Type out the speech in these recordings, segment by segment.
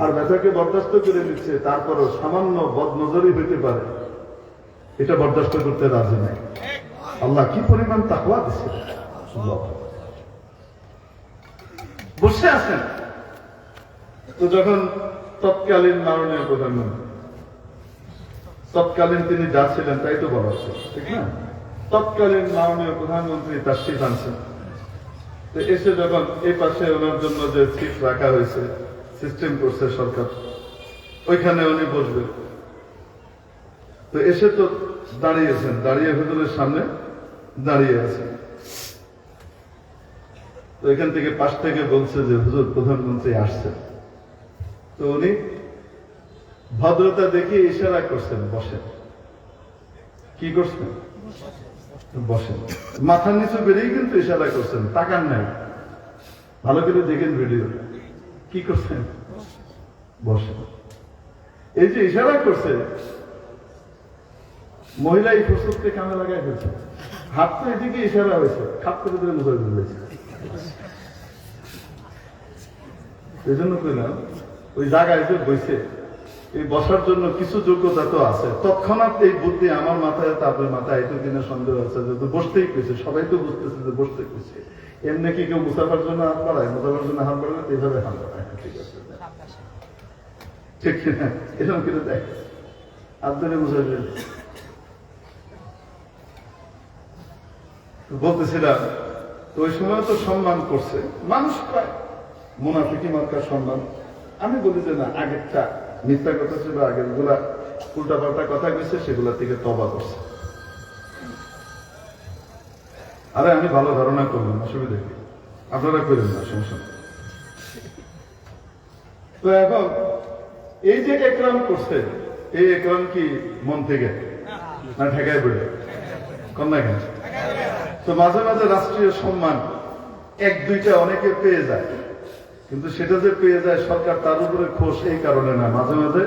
আর ব্যথাকে বরদাস্ত করে নিচ্ছে তারপরও সামান্য বদনজরই হইতে পারে। এটা বরদাস্ত করতে রাজি নাই। আল্লাহ কি পরিমাণ তাকওয়া দিচ্ছে বসে আছেন। তো যখন তৎকালীন মাননীয় প্রধানমন্ত্রী, তৎকালীন তিনি যা ছিলেন তাই তো বলা হচ্ছে, ঠিক না? তৎকালীন মাননীয় প্রধানমন্ত্রী তার আনছেন এসে যখন এই পাশে ওনার জন্য যে সিট রাখা হয়েছে সিস্টেম করছে সরকার। ওইখানে উনি বসবেন তো এসে তো দাঁড়িয়েছেন, দাঁড়িয়ে হুজুরের সামনে দাঁড়িয়ে আছেন তো এখান থেকে পাশ থেকে বলছে যে, হুজুর, প্রধানমন্ত্রী আসছে। তো উনি ভদ্রতা দেখিয়ে ইশারা করছেন, বসেন। কি করছেন? বসেন। মাথার নিচে বেরিয়ে কিন্তু ইশারা করছেন, তাকান নাই। ভালো করে দেখেন ভিডিও কি করছেন? বসে এই যে ইশারা করছে, মহিলা এই প্রস্তুতকে কামে লাগাই ফেলছে। হাত তো এদিকে ইশারা হয়েছে, খাপ করে ধরে মুখে ফেলেছে এই জন্য কইলাম ওই জায়গায় যে বইছে এই বসার জন্য কিছু যোগ্যতা তো আছে। তৎক্ষণাৎ এই বুদ্ধি আমার মাথায় তারপরে মাথায় এতদিনের সন্দেহ আছে যে তো বসতেই পেয়েছে। সবাই তো বুঝতেছে যে বসতে পেয়েছে। এমনি কি কেউ মুসাফার জন্য হাত বাড়ায়? মুসাফার জন্য হাত বাড়ালে তো এইভাবে হাত বাড়ায়। ঠিক আছে। ঠিক কিনা? এরকম কিন্তু দেখ। আব্দুলে মুসাফির বলতেছিলাম, ওই সময় তো সম্মান করছে। মানুষ পায় মুনাফিকি মার্কার সম্মান। আমি বলি যে না, আগেরটা মিথ্যা কথা ছিল, আগেরগুলা উল্টা পাল্টা কথা কইছে, সেগুলা থেকে তবা করছে। আরে, আমি ভালো ধারণা করলাম, অসুবিধা কি? আপনারা করেন না, সমস্যা তো এখন, এই যে একরাম করছে, এই একরাম কি মন থেকে? না ঠেকায় বেড়ে কন্যা কেন? তো মাঝে মাঝে রাষ্ট্রীয় সম্মান এক, দুইটা অনেকে পেয়ে যায়। কিন্তু সেটা যে পেয়ে যায় সরকার তার উপরে খোশ এই কারণে না। মাঝে মাঝে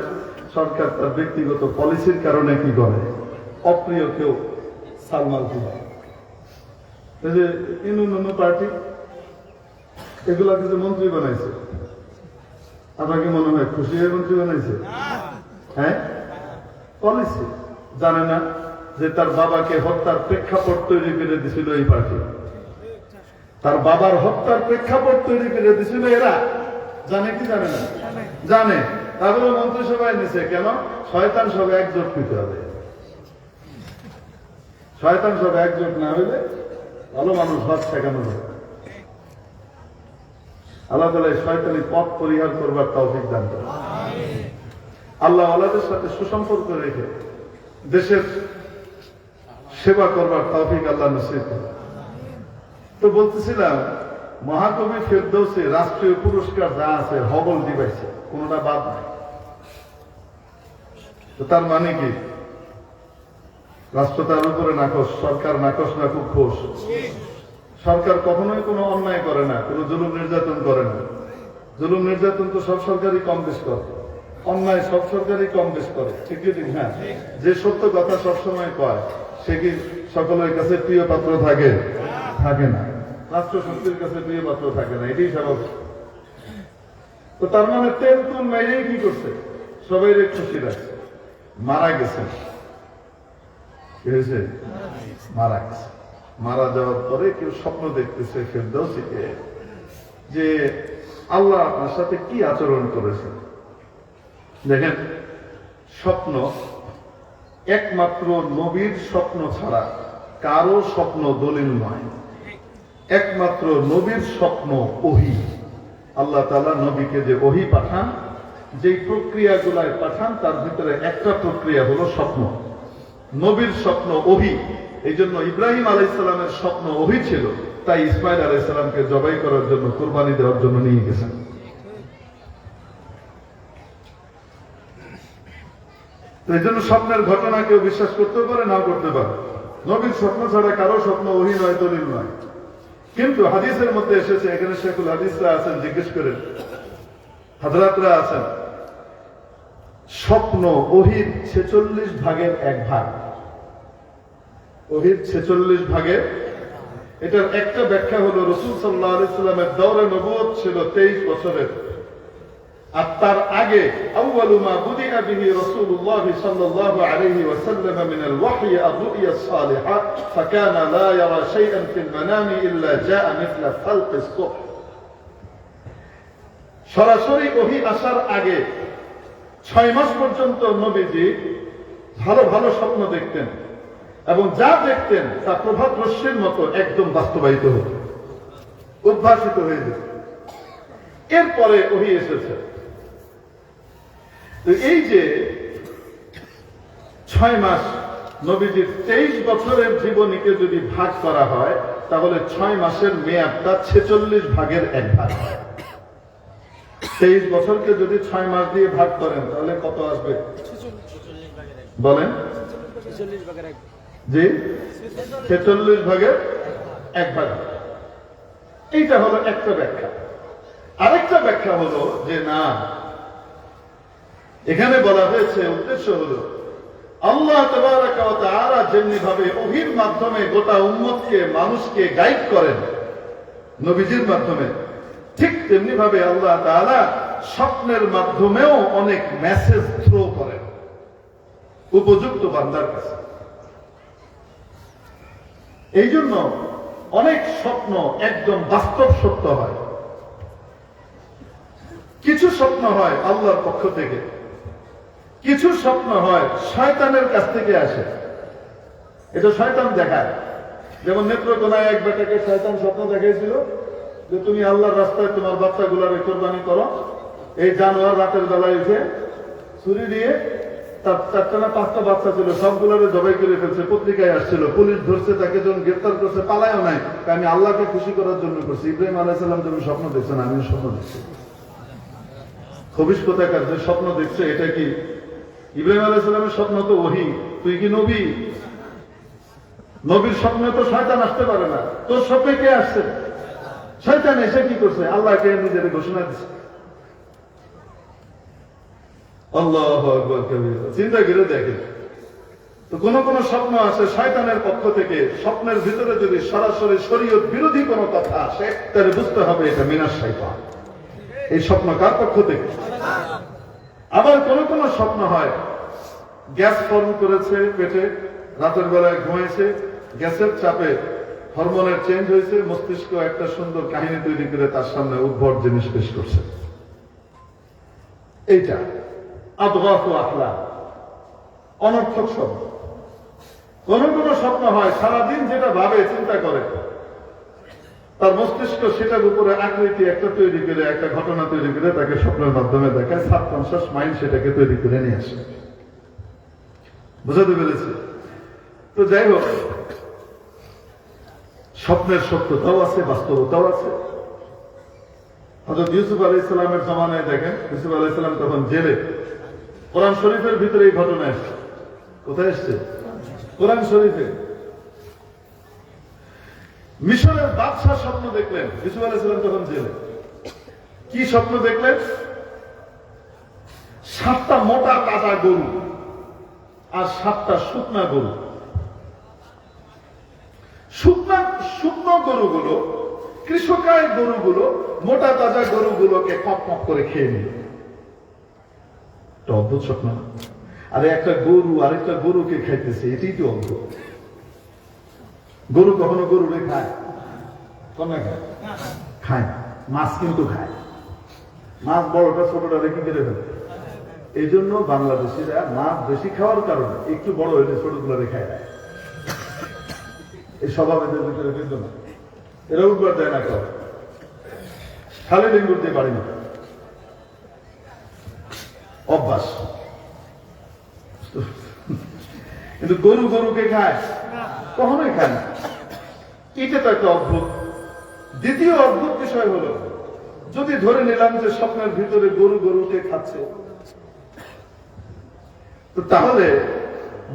সরকার তার ব্যক্তিগত পলিসির কারণে কি করে? অপ্রিয় কেউ সালমাল যে পার্টি, এগুলা কিন্তু মন্ত্রী বানাইছে। আপনাকে মনে হয় খুশি হয়ে মন্ত্রী বানাইছে? হ্যাঁ? পলিসি জানে না যে তার বাবাকে হত্যার প্রেক্ষাপট তৈরি করে দিছিল এই পার্টি। তার বাবার হত্যার প্রেক্ষাপট তৈরি করে দিছিল এরা। জানে কি জানে না? জানে। তারপরে মন্ত্রিসভায় নিছে। কেন? শয়তান সব একজোট হইতে হবে। শয়তান সব একজোট না হইলে ভালো মানুষ ভাত ঠেকানো হবে আল্লাহ তালা শয়তানি পথ পরিহার করবার তৌফিক দান করে আল্লাহ আল্লাহদের সাথে সুসম্পর্ক রেখে দেশের সেবা করবার তৌফিক আল্লাহ নসিব করে তো বলতেছিলাম, মহাকবি ফেরদৌসে রাষ্ট্রীয় পুরস্কার যা আছে, হবল দিবাইছে, কোনটা বাদ নাই। তো তার মানে কি? রাষ্ট্র তার উপরে নাকশ সরকার নাকশ না খুব খোশ? সরকার কখনোই কোনো অন্যায় করে না, কোনো জুলুম নির্যাতন করে না। জুলুম নির্যাতন তো সব সরকারই কম বেশ করে। অন্যায় সব সরকারই কম বেশ করে। ঠিক ঠিক হ্যাঁ যে সত্য কথা সবসময় কয়, সে কি সকলের কাছে প্রিয় পাত্র থাকে? থাকে না। রাষ্ট্র শক্তির কাছে পাত্র থাকে না, এটাই স্বাভাবিক। তো তার মানে তেল কি করছে? সবাই খুশি মারা গেছে। মারা গেছে। মারা যাওয়ার পরে কেউ স্বপ্ন দেখতেছে যে আল্লাহ আপনার সাথে কি আচরণ করেছে দেখেন, স্বপ্ন একমাত্র নবীর স্বপ্ন ছাড়া কারও স্বপ্ন দলিল নয়। একমাত্র নবীর স্বপ্ন ওহি। আল্লাহ তালা নবীকে যে ওহি পাঠান, যেই প্রক্রিয়াগুলায় পাঠান, তার ভিতরে একটা প্রক্রিয়া হলো স্বপ্ন। নবীর স্বপ্ন ওহি। এই জন্য ইব্রাহিম আলাইসালামের স্বপ্ন ওহি ছিল। তাই ইসমাইল আলাইসালামকে জবাই করার জন্য, কোরবানি দেওয়ার জন্য নিয়ে গেছেন। এই জন্য স্বপ্নের ঘটনা কেউ বিশ্বাস করতে পারে না করতে পারে। নবীর স্বপ্ন ছাড়া কারও স্বপ্ন ওহি নয়, দলিল নয়। কিন্তু হাদিসের মধ্যে এসেছে, এখানে শেখুল হাদিসরা আছেন, জিজ্ঞেস করেন। হাজরাতরা আছেন। স্বপ্ন ওহির ছেচল্লিশ ভাগের এক ভাগ। ওহির ছেচল্লিশ ভাগের এটার একটা ব্যাখ্যা হলো, রসুল সাল্লাহ আলাইসাল্লামের দৌড়ে নবুয়ত ছিল তেইশ বছরের। আর তার আগে সরাসরি ওহি আসার আগে ছয় মাস পর্যন্ত নবীজি ভালো ভালো স্বপ্ন দেখতেন এবং যা দেখতেন তা প্রভাত রশ্মির মতো একদম বাস্তবায়িত হতো, উদ্ভাসিত হয়ে যেত। এরপরে ওহি এসেছে। এই যে ছয় মাস নবীজির তেইশ বছরের জীবনীকে যদি ভাগ করা হয়, তাহলে ছয় মাসের মেয়াদটা ছেচল্লিশ ভাগের এক ভাগ। তেইশ বছরকে যদি ছয় মাস দিয়ে ভাগ করেন, তাহলে কত আসবে? বলেন। জি? ছেচল্লিশ ভাগের এক ভাগ। এইটা হলো একটা ব্যাখ্যা। আরেকটা ব্যাখ্যা হলো যে না এখানে বলা হয়েছে, উদ্দেশ্য হলো, আল্লাহ তারা যেমনি ভাবে অহির মাধ্যমে গোটা উম্মতকে, মানুষকে গাইড করেন, নবীজির মাধ্যমে, ঠিক তেমনি ভাবে আল্লাহ তারা স্বপ্নের মাধ্যমেও অনেক মেসেজ থ্রো করেন, উপযুক্ত বান্দার কাছে। এই জন্য অনেক স্বপ্ন একদম বাস্তব সত্য হয়। কিছু স্বপ্ন হয় আল্লাহর পক্ষ থেকে। কিছু স্বপ্ন হয়, শয়তানের কাছ থেকে আসে। এটা শয়তান দেখায়। যেমন নেত্রকোনায় এক বেটাকে শয়তান স্বপ্ন দেখাইছিল যে, তুমি আল্লাহর রাস্তায় তোমার বাচ্চাগুলার কোরবানি করো। এই জানোয়ার রাতের বেলায় উঠে ছুরি দিয়ে তার চারটা না পাঁচটা বাচ্চা ছিল, সবগুলোরে জবাই করে ফেলছে, পত্রিকায় আসছিল, পুলিশ ধরছে, তাকে যখন গ্রেফতার করছে, পালায়ও নাই। আমি আল্লাহকে খুশি করার জন্য করছি। ইব্রাহিম আলাইসাল্লাম তুমি স্বপ্ন দেখছেন আমি স্বপ্ন দেখছি। খবিস কোথাকার যে স্বপ্ন দেখছে, এটা কি ইব্রাহিম আলাইসাল্লামের স্বপ্ন তো ওহি। তুই কি নবী? নবীর স্বপ্নে তো শয়তান আসতে পারে না। তোর স্বপ্নে কে আসছে? শয়তান এসে কি করছে? আল্লাহকে নিজের ঘোষণা দিচ্ছে আল্লাহ চিন্তা করে দেখে তো কোন কোন স্বপ্ন আছে শয়তানের পক্ষ থেকে। স্বপ্নের ভিতরে যদি সরাসরি শরীয়ত বিরোধী কোনো কথা আসে, তাহলে বুঝতে হবে এটা মিনার শয়তান। এই স্বপ্ন কার পক্ষ থেকে? আবার কোন কোন স্বপ্ন হয় গ্যাস ফর্ম করেছে পেটে, রাতের বেলায় ঘুমাইছে। গ্যাসের চাপে হরমোনের চেঞ্জ হয়েছে, মস্তিষ্ক একটা সুন্দর কাহিনী তৈরি করে তার সামনে উদ্ভট জিনিস পেশ করছে। এইটা আদগাত ও আখলা অনর্থক শব্দ। কোন কোন স্বপ্ন হয়, সারাদিন যেটা ভাবে, চিন্তা করে। তার মস্তিষ্ক সেটার উপরে আকৃতি একটা তৈরি করে, একটা ঘটনা তৈরি করে তাকে স্বপ্নের মাধ্যমে দেখায় সাবকনসিয়াস মাইন্ড সেটাকে তৈরি করে নিয়ে আসে। বুঝাতে পেরেছি। তো যাই হোক, স্বপ্নের সত্যতাও আছে, বাস্তবতাও আছে। হজরত ইউসুফ আলাই ইসলামের জমানায় দেখেন, ইউসুফ আলাই ইসলাম তখন জেলে। কোরআন শরীফের ভিতরে এই ঘটনা এসছে। কোথায় এসছে? কোরআন শরীফে। মিশরের বাদশাহ স্বপ্ন দেখলেন, ইউসুফ আলাই ইসলাম তখন জেলে। কি স্বপ্ন দেখলেন? সাতটা মোটা কাটা গরু। আর সাতটা শুকনা গরু। শুকনা শুকনো গরুগুলো কৃষকায় গরুগুলো মোটা তাজা গরুগুলোকে কপ কপ করে খেয়ে নিল। অদ্ভুত স্বপ্ন? আরে একটা গরু আরেকটা গরুকে খাইতেছে এটাই তো অদ্ভুত। গরু কখনো গরুরে খায়? কোন খায়? খায় মাছ কিন্তু খায়। মাছ বড়টা ছোটটা রেখে কেটে ফেলে। এই জন্য বাংলাদেশিরা মাছ বেশি খাওয়ার কারণে একটু বড় হলে ছোটগুলো রেখায় দেয়। এই স্বভাব এদের ভিতরে কিন্তু না। এরা উঠবার দেয় না কেউ খালি ডেঙ্গুর দিয়ে বাড়ি না। অভ্যাস। কিন্তু গরু গরুকে খায়? কখনোই খায় না। এটা তো একটা অদ্ভুত। দ্বিতীয় অদ্ভুত বিষয় হলো যদি ধরে নিলাম যে স্বপ্নের ভিতরে গরু গরুকে খাচ্ছে তো তাহলে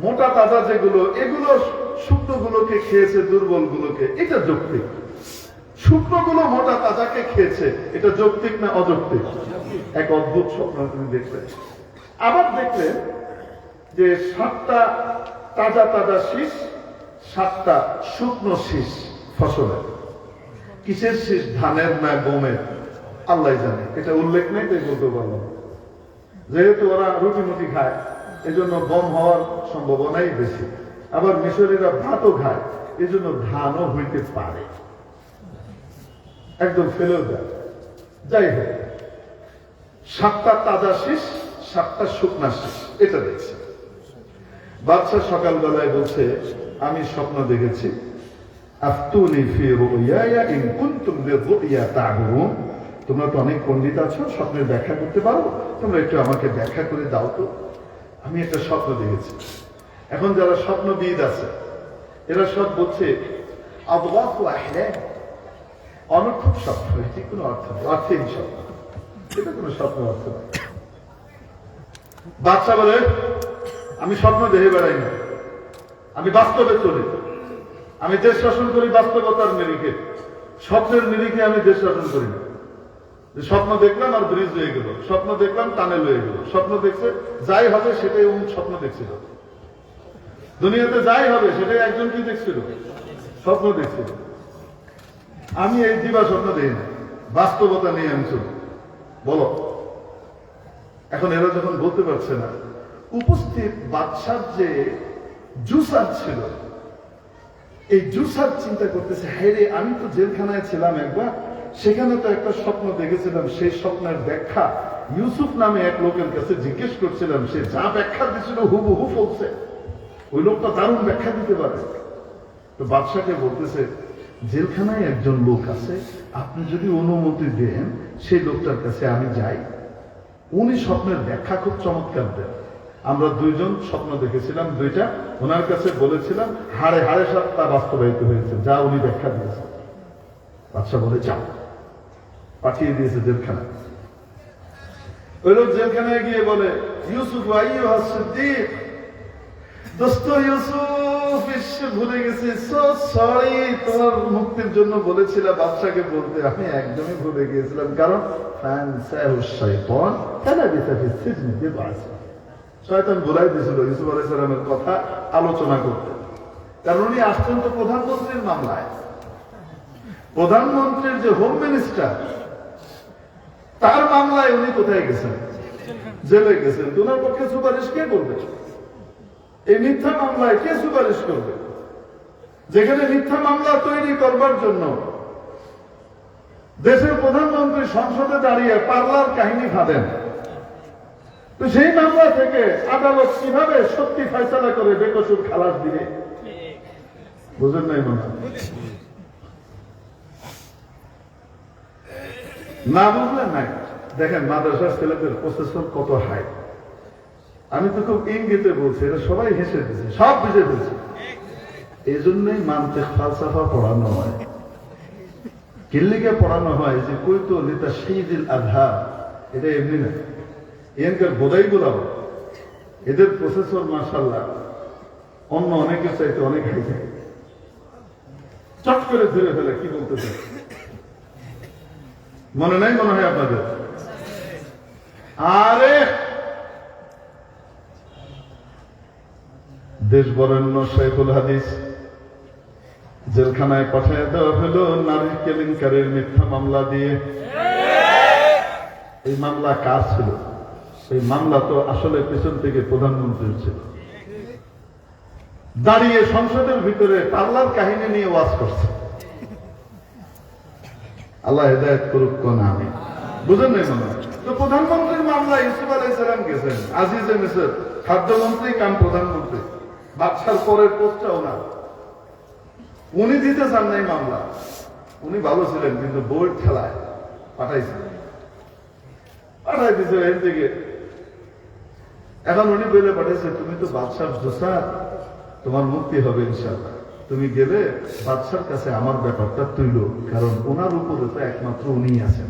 মোটা তাজা যেগুলো, এগুলো শুকনো গুলোকে খেয়েছে দুর্বল গুলোকে এটা যৌক্তিক। শুকনো গুলো মোটা তাজাকে খেয়েছে, এটা যৌক্তিক না অযৌক্তিক? এক অদ্ভুত স্বপ্ন তুমি দেখলেন। আবার দেখলেন যে সাতটা তাজা তাজা শীষ, সাতটা শুকনো শীষ ফসলের। কিসের শীষ? ধানের না গমের? আল্লাহ জানে। এটা উল্লেখ নেই, তাই বলতে পারলাম যেহেতু ওরা রুটি মুটি খায় এজন্য বম হওয়ার সম্ভাবনাই বেশি। আবার মিশরীরা ভাতও খায়, এজন্য ধানও হইতে পারে। একদম ফেলেও যায়। যাই হোক, সাতটা তাজা শীষ, সাতটা শুকনা শীষ, এটা দেখছি। বাদশাহ সকালবেলায় বলছে, আমি স্বপ্ন দেখেছি। তোমরা তো অনেক পণ্ডিত আছো স্বপ্নের ব্যাখ্যা করতে পারো। তোমরা একটু আমাকে ব্যাখ্যা করে দাও তো। আমি একটা স্বপ্ন দেখেছি। এখন যারা স্বপ্নবিদ আছে, এরা সব বলছে আহলাম অনর্থক স্বপ্ন, এটি কোনো অর্থ নেই, অর্থহীন স্বপ্ন। এটা কোনো স্বপ্ন অর্থ নেই। বাচ্চা বলে, আমি স্বপ্ন দেখে বেড়াই না। আমি বাস্তবে চলি। আমি দেশ শাসন করি বাস্তবতার নিরিখে। স্বপ্নের নিরিখে আমি দেশ শাসন করি না। স্বপ্ন দেখলাম আর ব্রিজ হয়ে গেল। স্বপ্ন দেখলাম টানেল হয়ে গেল। স্বপ্ন দেখছে, যাই হবে সেটাই অমুক স্বপ্ন দেখছিল। দুনিয়াতে যাই হবে সেটাই একজন কি দেখছিল? স্বপ্ন দেখছিল। আমি এই দিবা স্বপ্ন দিই না। বাস্তবতা নিয়ে চলি। বলো। এখন এরা যখন বলতে পারছে না, উপস্থিত বাদশার যে জুসার ছিল, এই জুসার চিন্তা করতেছে হ্যাঁ রে, আমি তো জেলখানায় ছিলাম একবার সেখানে তো একটা স্বপ্ন দেখেছিলাম, সেই স্বপ্নের ব্যাখ্যা ইউসুফ নামে এক লোকের কাছে জিজ্ঞেস করছিলাম, সে যা ব্যাখ্যা দিছিল হুবহু বলছে। ওই লোকটা দারুণ ব্যাখ্যা দিতে পারে। তো বাদশাকে বলতেছে, জেলখানায় একজন লোক আছে, আপনি যদি অনুমতি দেন, সেই লোকটার কাছে আমি যাই। উনি স্বপ্নের ব্যাখ্যা খুব চমৎকার দেন। আমরা দুইজন স্বপ্ন দেখেছিলাম, দুইটা। ওনার কাছে বলেছিলাম, হাড়ে হাড়ে সাত তা বাস্তবায়িত হয়েছে, যা উনি ব্যাখ্যা দিয়েছেন। বাদশা বলে, যাও। পাঠিয়ে দিয়েছে জেলখানা ওই লোক জেলখানায় গিয়ে বলে, ইউসুফ সিদ্দিক, দোস্ত ইউসুফ ভুলে গেছি। সো সরি তোমার মুক্তির জন্য বলেছিলাম, বাদশাকে বলতে। আমি একদমই ভুলে গিয়েছিলাম, কারণ কথা আলোচনা কারণ উনি প্রধানমন্ত্রীর মামলায়। প্রধানমন্ত্রীর যে হোম মিনিস্টার তার মামলায় উনি কোথায় গেছেন? জেলে গেছেন। তো ওনার পক্ষে সুপারিশ কে করবে? এই মিথ্যা মামলায় কে সুপারিশ করবে? যেখানে মিথ্যা মামলা তৈরি করবার জন্য দেশের প্রধানমন্ত্রী সংসদে দাঁড়িয়ে পার্লার কাহিনী খাবেন তো সেই মামলা থেকে আদালত কীভাবে সত্যি ফয়সলা করে বেকসুর খালাস দিবে? বুঝেন নাই মনে না বুঝলেন নাই? দেখেন, মাদ্রাসার ছেলেদের প্রসেসর কত হাই আমি তো খুব ইঙ্গিতে বলছি, এটা সবাই হেসে দিচ্ছে সব বুঝে দিচ্ছে এই জন্যই মানতে ফালসাফা পড়ানো হয়। কিল্লিকে পড়ানো হয় যে কই তো লিতা শহীদিল আধা এটা এমনি না। এনকার বোধাই গুলাও এদের প্রসেসর মাসাল্লাহ অন্য অনেকের চাইতে অনেক হাই চট করে ধরে ফেলে, কি বলতে চাই মনে নাই মনে হয় আপনাদের? আরে! দেশ বরেণ্য শেখুল হাদিস জেলখানায় পাঠিয়ে দেওয়া হলো নারী কেলেঙ্কারের মিথ্যা মামলা দিয়ে। এই মামলা কার ছিল? এই মামলা তো আসলে পেছন থেকে প্রধানমন্ত্রীর ছিল। দাঁড়িয়ে সংসদের ভিতরে পার্লার কাহিনী নিয়ে ওয়াজ করছে। আল্লাহ হেদায়ত করুক, কোন আমি বুঝেন নাই মনে? তো প্রধানমন্ত্রীর মামলা ইউসুফ আলাই সালাম গেছেন, আজিজে মিসর খাদ্যমন্ত্রী কাম প্রধানমন্ত্রী বাদশার পরের পোস্টটা ওনার। উনি দিতে চান নাই মামলা। উনি ভালো ছিলেন, কিন্তু বোর্ড খেলায় পাঠাইছিলেন পাঠাই দিছে, এর থেকে এখন উনি বলে পাঠাইছে, তুমি তো বাদশার জোসা তোমার মুক্তি হবে ইনশাল্লাহ তুমি গেলে বাদশার কাছে আমার ব্যাপারটা তুইল, কারণ ওনার উপরে তো একমাত্র উনি আছেন।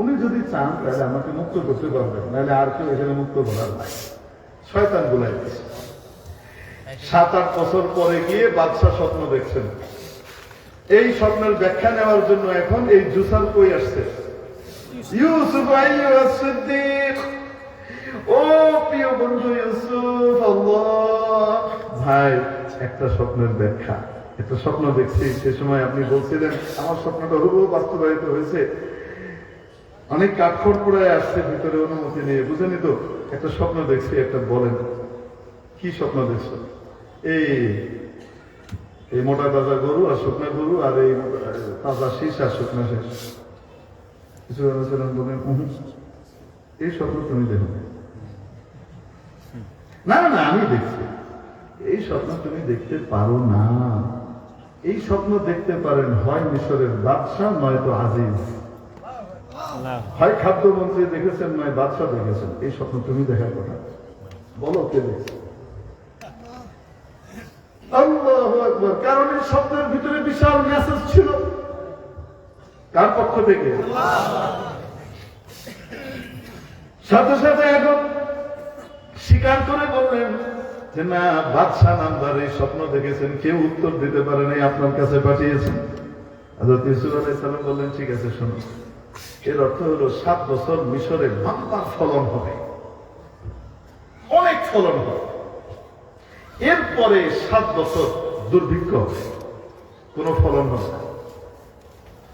উনি যদি চান, তাহলে আমাকে মুক্ত করতে পারবেন, নাহলে আর কেউ এখানে মুক্ত করার নাই। শয়তান গুলাই সাত আট বছর পরে গিয়ে বাদশাহ স্বপ্ন দেখছেন। এই স্বপ্নের ব্যাখ্যা নেওয়ার জন্য এখন এই জুসার কই আসছে? ইউসুফ সিদ্দিক ও প্রিয় বন্ধু ইউসুফ ভাই একটা স্বপ্নের ব্যাখ্যা। একটা স্বপ্ন দেখছি, সে সময় আপনি বলছিলেন, আমার স্বপ্নটা হুবহু বাস্তবায়িত হয়েছে। অনেক কাঠখড় পড়ে আসছে, ভিতরে অনুমতি নিয়ে। বুঝেনি তো? একটা স্বপ্ন দেখছি, একটা বলেন, কি স্বপ্ন দেখছ? এই এই মোটা তাজা গরু আর শুকনা গরু আর এই তাজা শীষ আর শুকনা শেষ। কিছু বলেছিলেন বলেন এই স্বপ্ন তুমি দেখো। না না, আমি দেখছি। এই স্বপ্ন তুমি দেখতে পারো না। এই স্বপ্ন দেখতে পারেন, হয় মিশরের বাদশাহ নয়তো আজিজ। হয় খাদ্যমন্ত্রী দেখেছেন, নয় বাদশাহ দেখেছেন। এই স্বপ্ন তুমি দেখার কথা। বলো কে দেখছে? কারণ এই স্বপ্নের ভিতরে বিশাল মেসেজ ছিল। কার পক্ষ থেকে? সাথে সাথে এখন স্বীকার করে বললেন যে না, বাদশাহ নামদার এই স্বপ্ন দেখেছেন, কেউ উত্তর দিতে পারে নাই, আপনার কাছে পাঠিয়েছেন। হযরত ইউসুফ আলাইহিস সালাম বললেন, ঠিক আছে, শোনো। এর অর্থ হলো, সাত বছর মিশরে বাম্পার ফলন হবে। অনেক ফলন হবে। এরপরে সাত বছর দুর্ভিক্ষ হবে। কোন ফলন হবে না।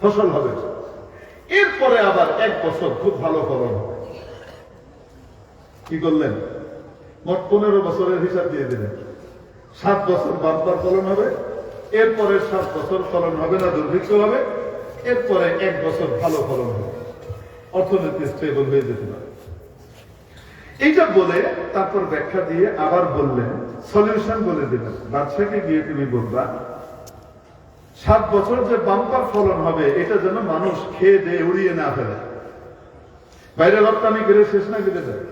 ফসল হবে। এরপরে আবার এক বছর খুব ভালো ফলন হবে। কি করলেন? মোট পনেরো বছরের হিসাব দিয়ে দিলেন। সাত বছর বাম্পার ফলন হবে, এরপরে সাত বছর ফলন হবে না, দুর্ভিক্ষ হবে, এরপরে এক বছর ভালো ফলন হবে। অর্থনীতি স্টেবল হয়ে যেতে পারে। এইটা বলে তারপর ব্যাখ্যা দিয়ে আবার বললেন সলিউশন বলে দিলেন। বাদশাকে গিয়ে তুমি বলবা সাত বছর যে বাম্পার ফলন হবে, এটা যেন মানুষ খেয়ে দিয়ে উড়িয়ে না ফেলে। বাইরে রপ্তানি করে শেষ না করে যায়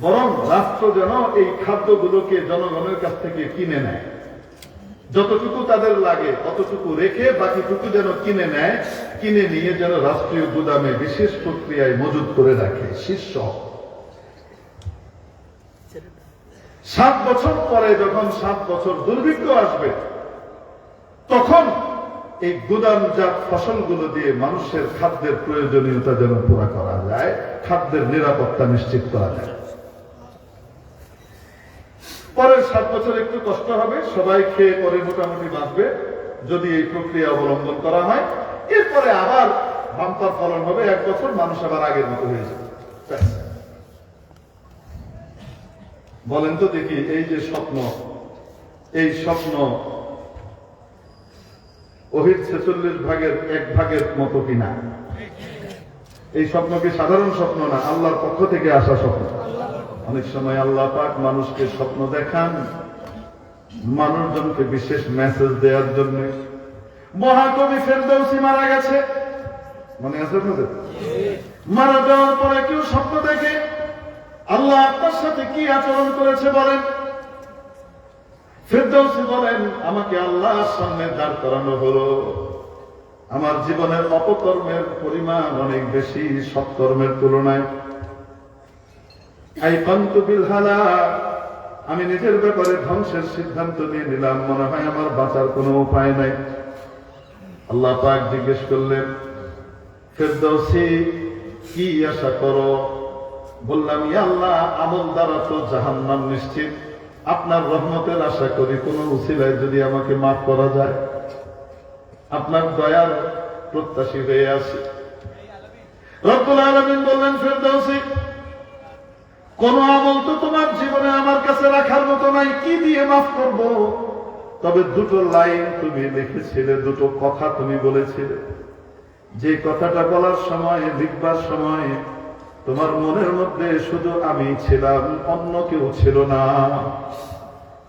বরং রাষ্ট্র যেন এই খাদ্যগুলোকে জনগণের কাছ থেকে কিনে নেয়। যতটুকু তাদের লাগে, ততটুকু রেখে বাকিটুকু যেন কিনে নেয়, কিনে নিয়ে যেন রাষ্ট্রীয় গুদামে বিশেষ প্রক্রিয়ায় মজুদ করে রাখে। শীর্ষ। সাত বছর পরে যখন সাত বছর দুর্ভিক্ষ আসবে, তখন এই গুদাম গুদামজাত ফসলগুলো দিয়ে মানুষের খাদ্যের প্রয়োজনীয়তা যেন পুরা করা যায়, খাদ্যের নিরাপত্তা নিশ্চিত করা যায়। পরের সাত বছর একটু কষ্ট হবে, সবাই খেয়ে পরে মোটামুটি বাঁচবে, যদি এই প্রক্রিয়া অবলম্বন করা হয়। এরপরে আবার বাম্পার ফলন হবে, এক বছর মানুষ আবার আগের মতো হয়ে যাবে। বলেন তো দেখি, এই যে স্বপ্ন, এই স্বপ্ন ওহির ছেচল্লিশ ভাগের এক ভাগের মতো কিনা? এই স্বপ্ন কি সাধারণ স্বপ্ন না? আল্লাহর পক্ষ থেকে আসা স্বপ্ন। অনেক সময় আল্লাহ পাক মানুষকে স্বপ্ন দেখান মানুষজনকে বিশেষ মেসেজ দেওয়ার জন্য। মহাকবি ফেরদৌসি মারা গেছে। মনে আছে আপনাদের? মারা যাওয়ার পরে কেউ স্বপ্ন দেখে? আল্লাহ আপনার সাথে কি আচরণ করেছে বলেন? ফেরদৌসি বলেন, আমাকে আল্লাহর সামনে দাঁড় করানো হলো। আমার জীবনের অপকর্মের পরিমাণ অনেক বেশি, সৎকর্মের তুলনায়। আমি নিজের ব্যাপারে ধ্বংসের সিদ্ধান্ত নিয়ে নিলাম। মনে হয় আমার বাঁচার কোনো উপায় নাই। আল্লাহ পাক জিজ্ঞেস করলেন, ফেরদৌসি, কি আশা করো? বললাম, ইয়া আল্লাহ, আমল দ্বারা তো জাহান্নাম নিশ্চিত। আপনার রহমতের আশা করি কোন উসিলায় যদি আমাকে মাফ করা যায়। আপনার দয়ার প্রত্যাশী হয়ে আসি রব্বুল আলমিন বললেন, ফেরদৌসি কোন আমল তো তোমার জীবনে আমার কাছে রাখার মতো নাই, কি দিয়ে মাফ করব? তবে দুটো লাইন তুমি লিখেছিলে, দুটো কথা তুমি বলেছিলে। যে কথাটা বলার সময়, লিখবার সময়, তোমার মনের মধ্যে শুধু আমি ছিলাম, অন্য কেউ ছিল না।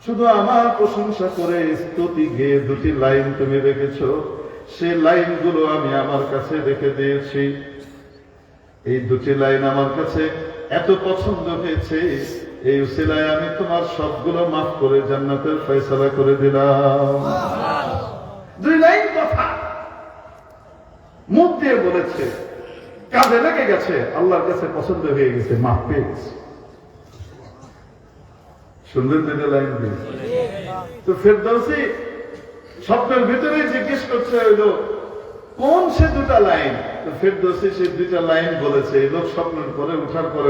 শুধু আমার প্রশংসা করে স্তুতি গেয়ে দুটি লাইন তুমি রেখেছ সেই লাইনগুলো আমি আমার কাছে রেখে দিয়েছি। এই দুটি লাইন আমার কাছে এত পছন্দ হয়েছে, এই উসিলায় আমি তোমার সবগুলো মাফ করে জান্নাতের ফয়সালা করে দিলাম। দুই লাইন কথা। মুখ দিয়ে বলেছে কাজে লেগে গেছে, আল্লাহর কাছে পছন্দ হয়ে গেছে, মাফ পেয়ে গেছে। সুন্দর দুটো লাইন দিয়ে তো ফের ফেরদৌসি স্বপ্নের ভিতরে জিজ্ঞেস করছে হইল, কোন সে দুটা লাইন? ফেরদোসি সে দুইটা লাইন বলেছে, এই লোক স্বপ্নের পরে উঠার পরে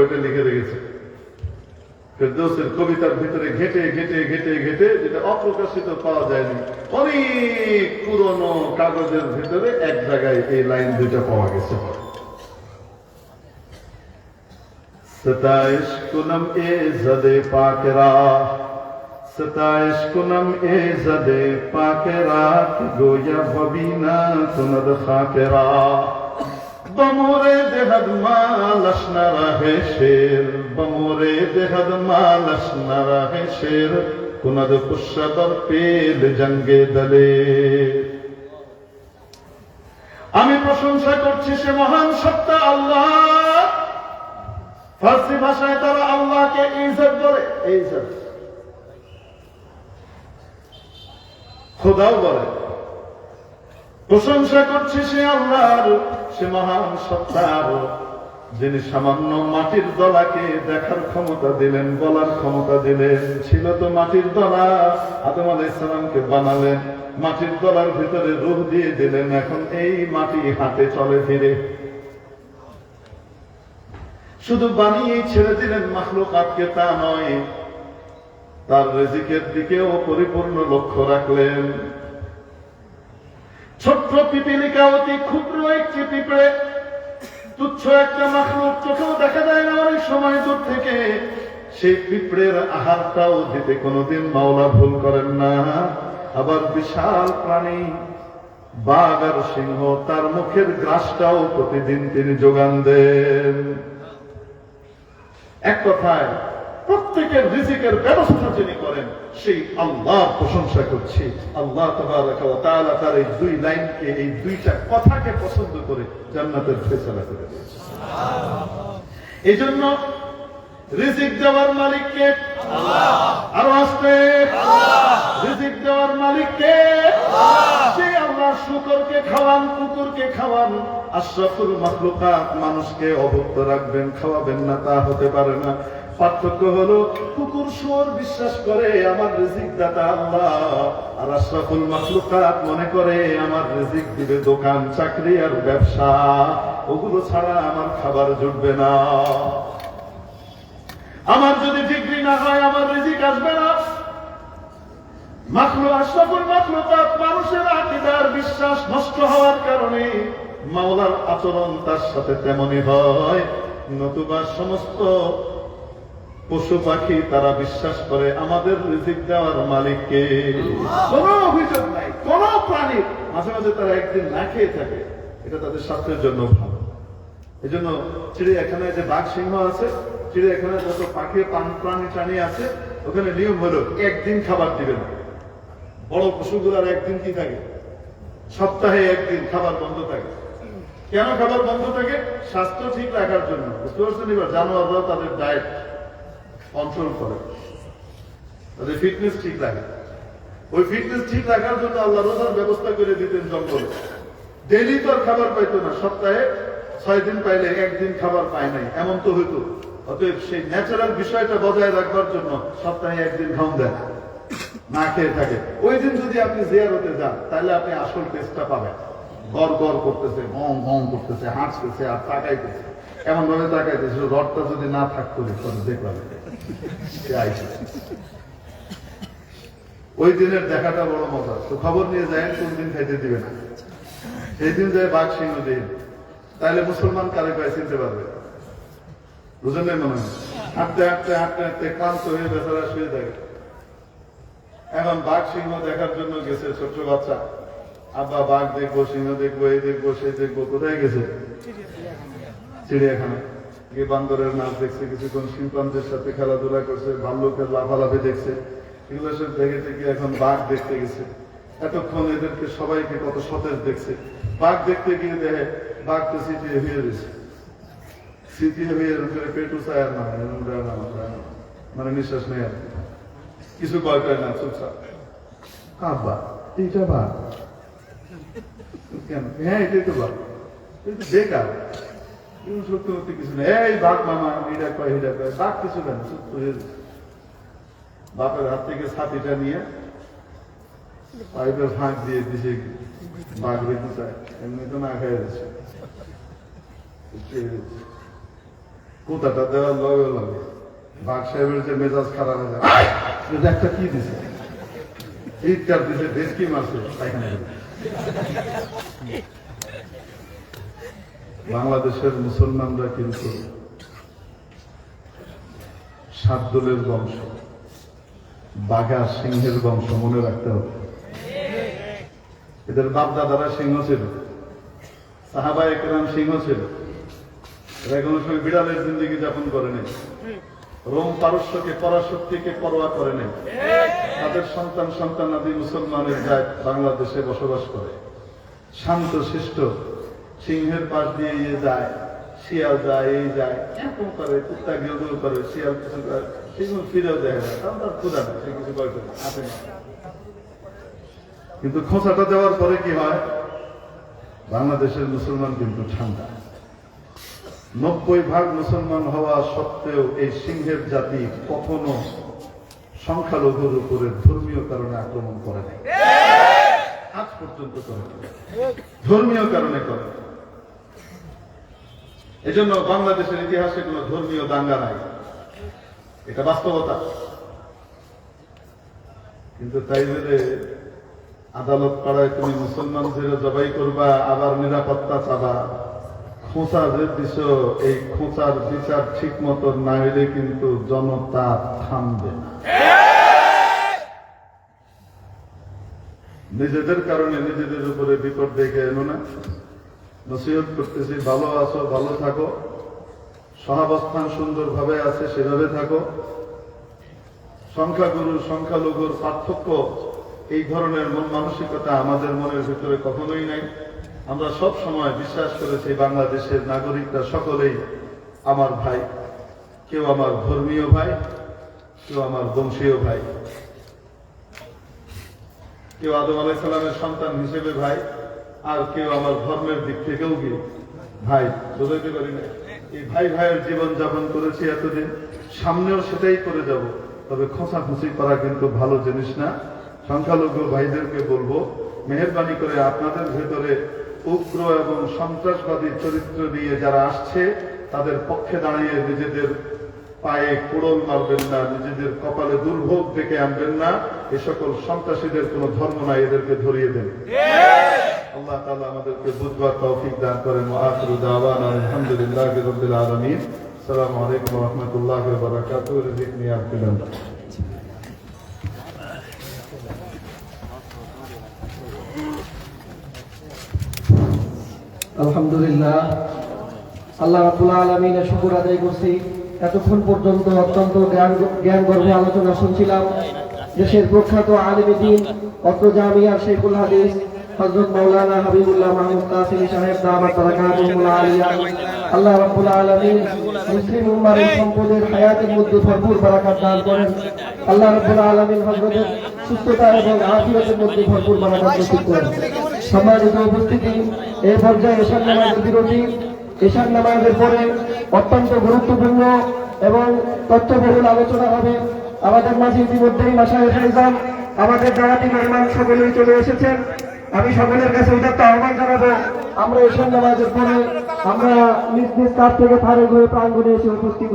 কাগজের ভিতরে এক জায়গায় এই লাইন দুইটা পাওয়া গেছে। ستائش کنم اے زد پاک را ستائش کنم اے زد پاک را گویا ببینا বমরে দেহাদ মা লসনারা হে শের। বমরে দেহাদ মা লসনারা হে শের। কুনাদ পুষ্যা পেল জঙ্গে দলে। আমি প্রশংসা করছি সে মহান সত্তা আল্লাহ। ফার্সি ভাষায় তারা আল্লাহকে ইজত বলে। ইজত খোদাও বলে। প্রশংসা করছি সে আল্লাহর, সে মহান সত্তার। যিনি সামান্য মাটির দলাকে দেখার ক্ষমতা দিলেন, বলার ক্ষমতা দিলেন, ছিল তো মাটির দলা। আদম আলাইসালামকে বানালেন, মাটির দলার ভিতরে রূহ দিয়ে দিলেন, এখন এই মাটি হাতে চলে ফিরে। শুধু বানিয়ে ছেড়ে দিলেন মাখলুকাতকে, তা নয়, তার রেজিকের দিকেও পরিপূর্ণ লক্ষ্য রাখলেন। ছোট্ট পিপিলিকা অতি ক্ষুদ্র একটি পিঁপড়ে। তুচ্ছ একটা মাখলুক চোখেও দেখা যায় না অনেক সময় দূর থেকে। সেই পিঁপড়ের আহারটাও দিতে কোনোদিন মাওলা ভুল করেন না। আবার বিশাল প্রাণী, বাঘ আর সিংহ, তার মুখের গ্রাসটাও প্রতিদিন তিনি যোগান দেন। এক কথায় প্রত্যেকের রিজিকের ব্যবস্থা যিনি করেন সেই আল্লাহ প্রশংসা করছি। আল্লাহ তাআলা তার এই দুই লাইনকে এই দুইটা কথাকে পছন্দ করে জান্নাতের ফেসলা করে দিয়েছে। এই জন্য রিজিক দেওয়ার মালিককে আরও আসতে। রিজিক দেওয়ার মালিককে আল্লাহ। শুকরকে খাওয়ান কুকুরকে খাওয়ান আশরাফুল মাখলুকাত মানুষকে অভুক্ত রাখবেন খাওয়াবেন না তা হতে পারে না। পার্থক্য হলো, কুকুর শুয়োর বিশ্বাস করে, আমার রিজিক দাতা আল্লাহ। আর আশরাফুল মাখলুকাত মনে করে, আমার রিজিক দিবে দোকান, চাকরি আর ব্যবসা। ওগুলো ছাড়া আমার খাবার জুটবে না। আমার যদি ডিগ্রি না হয়, আমার রিজিক আসবে না। মাখলু আশরাফুল মাখলুকাত মানুষের আকিদার বিশ্বাস নষ্ট হওয়ার কারণে মাওলার আচরণ তার সাথে তেমনই হয়। নতুবা সমস্ত পশু পাখি তারা বিশ্বাস করে আমাদের রিজিক দেওয়ার মালিককে। কোনো অভিযোগ নাই, কোন প্রাণী মাঝে মাঝে তারা একদিন না খেয়ে থাকে। এটা তাদের স্বাস্থ্যের জন্য ভালো। এই জন্য চিড়িয়াখানায় যে বাঘ সিংহ আছে, চিড়িয়াখানায় যত পাখি প্রাণ- টানি আছে, ওখানে নিয়ম হলো একদিন খাবার দিবে না। বড় পশুগুলার একদিন কি থাকে? সপ্তাহে একদিন খাবার বন্ধ থাকে। কেন খাবার বন্ধ থাকে? স্বাস্থ্য ঠিক রাখার জন্য। বুঝতে পারছেন এবার? জানোয়াররাও তাদের ডায়েট কন্ট্রোল করে। তাদের ফিটনেস ঠিক রাখে। ওই ফিটনেস ঠিক রাখার জন্য আল্লাহ রোজার ব্যবস্থা করে দিতেন জঙ্গলে। ডেলি তো খাবার পাইতো না, সপ্তাহে ছয় দিন পাইলে একদিন খাবার পায় নাই, এমন তো হইতো। অতএব সেই ন্যাচারাল বিষয়টা বজায় রাখবার জন্য সপ্তাহে একদিন ঘাম দেয় না খেয়ে থাকে। ওই দিন যদি আপনি জিয়ারতে যান, তাহলে আপনি আসল টেস্টটা পাবেন। গড় গড় করতেছে ভং ভং করতেছে, হাঁটতেছে আর তাকাইতেছে। এমন ভাবে তাকাইতেছে রডটা যদি না থাকতো আইসে ওই দিনের দেখাটা বড় মজা। তো খবর নিয়ে যায়, কোন দিন খাইতে দিবে না। সেই দিন যায় বাঘ, সিংহ দিন তাহলে মুসলমান কারে পায় চিনতে পারবে? বুঝলেন মনে হয়? হাঁটতে হাঁটতে হাঁটতে হাঁটতে ক্লান্ত হয়ে বেচারা শুয়ে থাকে। এখন বাঘ, সিংহ দেখার জন্য গেছে ছোট্ট বাচ্চা। আব্বা, বাঘ দেখব, সিংহ দেখব, এই দেখব, সেই দেখব, কোথায় গেছে? চিড়িয়াখানা গিয়ে বান্দরের নাচ দেখছে, কিছুক্ষণ শিল্পান্তের সাথে খেলাধুলা করছে, ভাল্লুকের লাফালাফি দেখছে। এগুলো সব দেখে থেকে এখন বাঘ দেখতে গেছে। এতক্ষণ এদেরকে সবাইকে কত সতেজ দেখছে। বাঘ দেখতে গিয়ে দেখে বাঘ তো সিটিয়ে হয়ে গেছে সিটিয়ে হয়ে এরকম করে পেটু চায় আর না এরকম না। মানে নিঃশ্বাস নেই আর কিছু কয় না চুপচাপ আব্বা এইটা বাঘ। কেন? হ্যাঁ এটাই তো বাঘ। এটা বেকার। কিছু নেই এই বাঘ মামা এটা কয় এটা কিছু গেছে। বাপের হাত থেকে ছাতিটা নিয়ে পাইপের ফাঁক দিয়ে দিছে বাঘ রেখে চায় এমনি তো না খাই যাচ্ছে কোথাটা দেওয়ার লগে লগে বাঘ সাহেবের যে মেজাজ খারাপ হয়ে যায় "আয়! একটা কি দিছে চিৎকার দিছে দেশকি মারছে। বাংলাদেশের মুসলমানরা কিন্তু সাদ্দুলের বংশ, বাঘা সিংহের বংশ, মনে রাখতে হবে। এদের বাপ দাদারা সিংহ ছিল, সাহাবা একরাম সিংহ ছিল। এরা কোনো সময় বিড়ালের জিন্দগি যাপন করে নাই। রোম পারস্যকে পরাশক্তিকে পরোয়া করে নাই। তাদের সন্তান সন্তান আদি মুসলমানের যায় বাংলাদেশে বসবাস করে। শান্ত, শিষ্ট সিংহের পাশ দিয়ে ইয়ে যায়, শিয়াল যায়, এই যায়, এরকম করে, কুত্তা গিয়ে করে, শিয়াল কিছু করে, সেগুলো ফিরেও দেয় না, কারণ তার ক্ষুদা নেই, সে কিছু করে না হাতে না। কিন্তু খোঁচাটা দেওয়ার পরে কি হয়? বাংলাদেশের মুসলমান কিন্তু ঠান্ডা। নব্বই ভাগ মুসলমান হওয়া সত্ত্বেও এই সিংহের জাতি কখনো সংখ্যালঘুর উপরে ধর্মীয় কারণে আক্রমণ করে নাই। আজ পর্যন্ত করে ধর্মীয় কারণে করে। এজন্য বাংলাদেশের ইতিহাসে কোনো ধর্মীয় দাঙ্গা নাই। এটা বাস্তবতা। কিন্তু তাই বলে আদালত পাড়ায় তুমি মুসলমান ছেড়ে জবাই করবা, আবার নিরাপত্তা চাবা। খোঁচা যে দিছ, এই খোঁচার বিচার ঠিক মতো না হইলে কিন্তু জনতা থামবে না। নিজেদের কারণে নিজেদের উপরে বিপদ ডেকে এনো না। নসিহত করতেছি, ভালো আছো, ভালো থাকো। সহাবস্থান সুন্দরভাবে আছে, সেভাবে থাকো। সংখ্যাগুরু, সংখ্যালঘুর পার্থক্য এই ধরনের মন মানসিকতা আমাদের মনের ভিতরে কখনোই নাই। আমরা সব সময় বিশ্বাস করেছি বাংলাদেশের নাগরিকরা সকলেই আমার ভাই। কেউ আমার ধর্মীয় ভাই, কেউ আমার বংশীয় ভাই। কেউ আদম আলাইসালামের সন্তান হিসেবে ভাই। আর কেউ আমার ধর্মের দিক থেকেও কি ভাই, বোঝাইতে পারি না। এই ভাই ভাইয়ের জীবন যাপন করেছি এতদিন, সামনেও সেটাই করে যাব। তবে খোঁচাখুচি করা কিন্তু ভালো জিনিস না। সংখ্যালঘু ভাইদেরকে বলব, মেহরবানি করে আপনাদের ভেতরে উগ্র এবং সন্ত্রাসবাদী চরিত্র নিয়ে যারা আসছে, তাদের পক্ষে দাঁড়িয়ে নিজেদের পায়ে কুড়ল মারবেন না, নিজেদের কপালে দুর্ভোগ ডেকে আনবেন না। এ সকল সন্ত্রাসীদের কোন ধর্ম নাই, এদেরকে ধরিয়ে দেন। আল্লাহ আমাদেরকে তৌফিক দান আলাইকুম আলহামদুলিল্লাহ। আল্লাহ রাব্বুল আলমিনের শুকুর আদায় করছি। এতক্ষণ পর্যন্ত অত্যন্ত জ্ঞান গর্ভে আলোচনা শুনছিলাম। দেশের প্রখ্যাত আলিমী দিন, অত্র জামিয়ার শেখুল হাদিস হযরত মাওলানা হাবিবুল্লাহ মাহমুদ কাসিমি সাহেব আলিয়া আল্লাহ রাব্বুল আলামিন মুসলিম সম্পদের হায়াতের মধ্যে ভরপুর দান করেন। আল্লাহ রাব্বুল আলামিন হযরতের সুস্থতা এবং আফিয়তের মধ্যে ভরপুর নসিব করেন। সম্মানিত উপস্থিতি, এই পর্যায়ে এশার নামাজের বিরতি। এশার নামাজের পরে অত্যন্ত গুরুত্বপূর্ণ এবং তথ্যবহুল আলোচনা হবে। আমাদের মাঝে ইতিমধ্যেই মাসায় আমাদের জানাতি মেহমান সকলেই চলে এসেছেন। আমি সকলের কাছে উদাত্ত আহ্বান জানাব, আমরা এসব নামাজের পরে আমরা নিজ নিজ তার থেকে ফারেক হয়ে প্রাঙ্গণে এসে উপস্থিত।